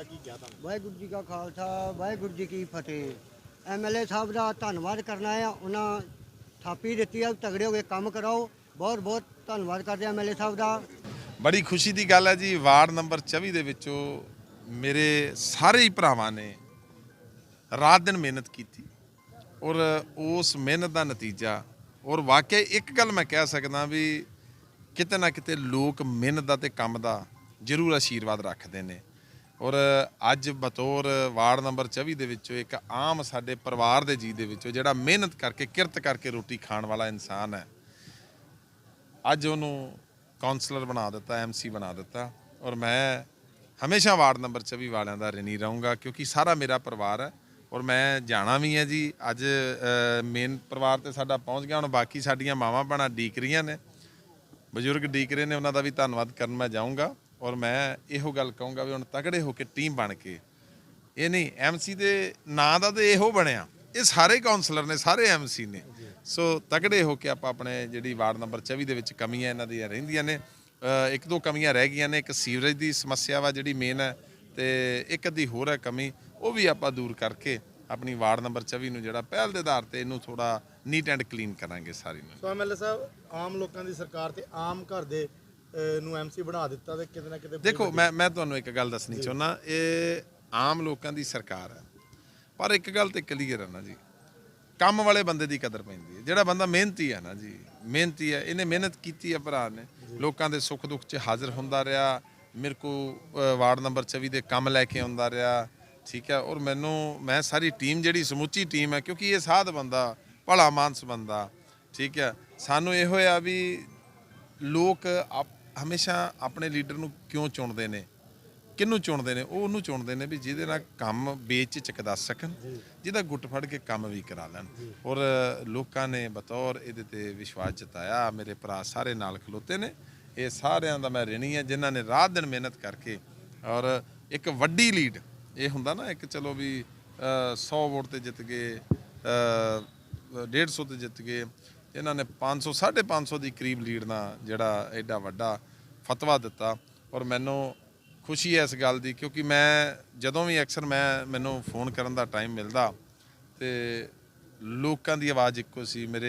ਕੀਤਾ ਕੀ ਕਿਹਾ ਤੁਹਾਨੂੰ? ਵਾਹਿਗੁਰੂ ਜੀ ਕਾ ਖਾਲਸਾ ਵਾਹਿਗੁਰੂ ਜੀ ਕੀ ਫਤਿਹ। ਐਮਐਲਏ ਸਾਹਿਬ ਦਾ ਧੰਨਵਾਦ ਕਰਨਾ ਆ ਉਹਨਾਂ ਥਾਪੀ ਦਿੱਤੀ ਆ ਤਗੜੇ ਹੋ ਕੇ ਕੰਮ ਕਰਾਓ। ਬਹੁਤ ਬਹੁਤ ਧੰਨਵਾਦ ਕਰਦੇ ਐਮਐਲਏ ਸਾਹਿਬ ਦਾ। ਬੜੀ ਖੁਸ਼ੀ ਦੀ ਗੱਲ ਹੈ ਜੀ ਵਾਰਡ ਨੰਬਰ 24 ਦੇ ਵਿੱਚੋਂ ਮੇਰੇ ਸਾਰੇ ਹੀ ਭਰਾਵਾਂ ਨੇ ਰਾਤ ਦਿਨ ਮਿਹਨਤ ਕੀਤੀ ਔਰ ਉਸ ਮਿਹਨਤ ਦਾ ਨਤੀਜਾ ਔਰ ਵਾਕਿਆ ਇੱਕ ਗੱਲ ਮੈਂ ਕਹਿ ਸਕਦਾ ਵੀ ਕਿਤੇ ਨਾ ਕਿਤੇ ਲੋਕ ਮਿਹਨਤ ਦਾ ਤੇ ਕੰਮ ਦਾ ਜ਼ਰੂਰ ਆਸ਼ੀਰਵਾਦ ਰੱਖਦੇ ਨੇ। ਔਰ ਅੱਜ ਬਤੌਰ ਵਾਰਡ ਨੰਬਰ 24 ਦੇ ਵਿੱਚੋਂ ਇੱਕ ਆਮ ਸਾਡੇ ਪਰਿਵਾਰ ਦੇ ਜੀ ਦੇ ਵਿੱਚੋਂ ਜਿਹੜਾ ਮਿਹਨਤ ਕਰਕੇ, ਕਿਰਤ ਕਰਕੇ ਰੋਟੀ ਖਾਣ ਵਾਲਾ ਇਨਸਾਨ ਹੈ। ਅੱਜ ਉਹਨੂੰ ਕਾਉਂਸਲਰ ਬਣਾ ਦਿੱਤਾ ਐਮਸੀ ਬਣਾ ਦਿੱਤਾ ਔਰ ਮੈਂ ਹਮੇਸ਼ਾ ਵਾਰਡ ਨੰਬਰ 24 ਵਾਲਿਆਂ ਦਾ ਰਿਣੀ ਰਹੂੰਗਾ ਕਿਉਂਕਿ ਸਾਰਾ ਮੇਰਾ ਪਰਿਵਾਰ ਹੈ ਔਰ ਮੈਂ ਜਾਣਾ ਵੀ ਹੈ ਜੀ। ਅੱਜ ਮੇਨ ਪਰਿਵਾਰ ਤੇ ਸਾਡਾ ਪਹੁੰਚ ਗਿਆ, ਹੁਣ ਬਾਕੀ ਸਾਡੀਆਂ ਮਾਵਾਂ ਭੈਣਾਂ ਡੀਕਰੀਆਂ ਨੇ। ਬਜ਼ੁਰਗ ਡੀਕਰੇ ਨੇ, ਉਹਨਾਂ ਦਾ ਵੀ ਧੰਨਵਾਦ ਕਰਨ ਮੈਂ ਜਾਊਂਗਾ। ਔਰ ਮੈਂ ਇਹੋ ਗੱਲ ਕਹੂੰਗਾ ਵੀ ਹੁਣ ਤਗੜੇ ਹੋ ਕੇ ਟੀਮ ਬਣ ਕੇ। ਇਹ ਨਹੀਂ ਐਮਸੀ ਦੇ ਨਾਂ ਦਾ ਤੇ ਇਹੋ ਬਣਿਆ। ਇਹ ਸਾਰੇ ਕਾਉਂਸਲਰ ਨੇ, ਸਾਰੇ ਐਮਸੀ ਨੇ। ਸੋ ਤਗੜੇ ਹੋ ਕੇ ਆਪਾਂ ਆਪਣੇ ਜਿਹੜੀ ਵਾਰਡ ਨੰਬਰ 24 ਦੇ ਵਿੱਚ ਕਮੀਆਂ ਇਹਨਾਂ ਦੀਆਂ ਰਹਿੰਦੀਆਂ ਨੇ। ਇੱਕ ਦੋ ਕਮੀਆਂ ਰਹਿ ਗਈਆਂ ਨੇ, ਇੱਕ ਸੀਵਰੇਜ ਦੀ ਸਮੱਸਿਆ ਵਾ ਜਿਹੜੀ ਮੇਨ ਹੈ ਤੇ ਇੱਕ ਅੱਧੀ ਹੋਰ ਹੈ ਕਮੀ, ਉਹ ਵੀ ਆਪਾਂ ਦੂਰ ਕਰਕੇ ਆਪਣੀ ਵਾਰਡ ਨੰਬਰ 24 ਨੂੰ ਜਿਹੜਾ ਪਹਿਲ ਦੇ ਆਧਾਰ ਤੇ ਇਹਨੂੰ ਥੋੜਾ ਨੀਟ ਐਂਡ ਕਲੀਨ ਕਰਾਂਗੇ ਸਾਰੀ ਨੂੰ। ਸੋ ਐਮਐਲਏ ਸਾਹਿਬ, ਆਮ ਲੋਕਾਂ ਦੀ ਸਰਕਾਰ ਤੇ ਆਮ ਘਰ ਦੇ ਨੂੰ ਐਮਸੀ ਬਣਾ ਦਿੱਤਾ ਤੇ ਕਿਤੇ ਨਾ ਕਿਤੇ ਦੇਖੋ ਮੈਂ ਮੈਂ ਤੁਹਾਨੂੰ ਇੱਕ ਗੱਲ ਦੱਸਣੀ ਚਾਹੁੰਦਾ ਇਹ ਆਮ ਲੋਕਾਂ ਦੀ ਸਰਕਾਰ ਹੈ। ਪਰ ਇੱਕ ਗੱਲ ਤੇ ਕਲੀਅਰ ਹੈ ਨਾ ਜੀ। ਕੰਮ ਵਾਲੇ ਬੰਦੇ ਦੀ ਕਦਰ ਪੈਂਦੀ ਹੈ। ਜਿਹੜਾ ਬੰਦਾ ਮਿਹਨਤੀ ਹੈ ਨਾ ਜੀ ਮਿਹਨਤੀ ਹੈ ਇਹਨੇ ਮਿਹਨਤ ਕੀਤੀ ਹੈ ਭਰਾ ਨੇ। ਲੋਕਾਂ ਦੇ ਸੁੱਖ ਦੁੱਖ 'ਚ ਹਾਜ਼ਰ ਹੁੰਦਾ ਰਿਹਾ। ਮੇਰੇ ਕੋ ਵਾਰਡ ਨੰਬਰ 24 ਦੇ ਕੰਮ ਲੈ ਕੇ ਆਉਂਦਾ ਰਿਹਾ। ਠੀਕ ਹੈ ਔਰ ਮੈਨੂੰ ਮੈਂ ਸਾਰੀ ਟੀਮ ਜਿਹੜੀ ਸਮੁੱਚੀ ਟੀਮ ਹੈ ਕਿਉਂਕਿ ਇਹ ਸਾਧ ਬੰਦਾ ਭਲਾ ਮਾਨਸ ਬੰਦਾ। ਠੀਕ ਹੈ ਸਾਨੂੰ ਇਹੋ ਆ ਵੀ ਲੋਕ ਆਪ- ਹਮੇਸ਼ਾ ਆਪਣੇ ਲੀਡਰ ਨੂੰ ਕਿਉਂ ਚੁਣਦੇ ਨੇ? ਕਿਹਨੂੰ ਚੁਣਦੇ ਨੇ? ਉਹ ਉਹਨੂੰ ਚੁਣਦੇ ਨੇ ਵੀ ਜਿਹਦੇ ਨਾਲ ਕੰਮ ਵੇਚ ਚਕਦਾ ਸਕਣ ਜਿਹਦਾ ਗੁੱਟ ਫੜ ਕੇ ਕੰਮ ਵੀ ਕਰਾ ਲੈਣ। ਔਰ ਲੋਕਾਂ ਨੇ ਬਤੌਰ ਇਹਦੇ ਤੇ ਵਿਸ਼ਵਾਸ ਜਤਾਇਆ ਮੇਰੇ ਭਰਾ ਸਾਰੇ ਨਾਲ ਖਲੋਤੇ ਨੇ। ਇਹ ਸਾਰਿਆਂ ਦਾ ਮੈਂ ਰਿਣੀ ਹੈ ਜਿਨ੍ਹਾਂ ਨੇ ਰਾਤ ਦਿਨ ਮਿਹਨਤ ਕਰਕੇ ਔਰ ਇੱਕ ਵੱਡੀ ਲੀਡ ਇਹ ਹੁੰਦਾ ਨਾ ਇੱਕ ਚਲੋ ਵੀ 100 ਵੋਟ ਤੇ ਜਿੱਤ ਗਏ ਅ, 150 ਤੇ ਜਿੱਤ ਗਏ। ਇਹਨਾਂ ਨੇ 500 550 ਦੀ ਕਰੀਬ ਲੀਡ ਨਾਲ ਜਿਹੜਾ ਐਡਾ ਵੱਡਾ ਫਤਵਾ ਦਿੱਤਾ ਔਰ ਮੈਨੂੰ ਖੁਸ਼ੀ ਹੈ ਇਸ ਗੱਲ ਦੀ ਕਿਉਂਕਿ ਮੈਂ ਜਦੋਂ ਵੀ ਅਕਸਰ ਮੈਂ ਮੈਨੂੰ ਫੋਨ ਕਰਨ ਦਾ ਟਾਈਮ ਮਿਲਦਾ ਤੇ ਲੋਕਾਂ ਦੀ ਆਵਾਜ਼ ਇੱਕੋ ਸੀ, ਮੇਰੇ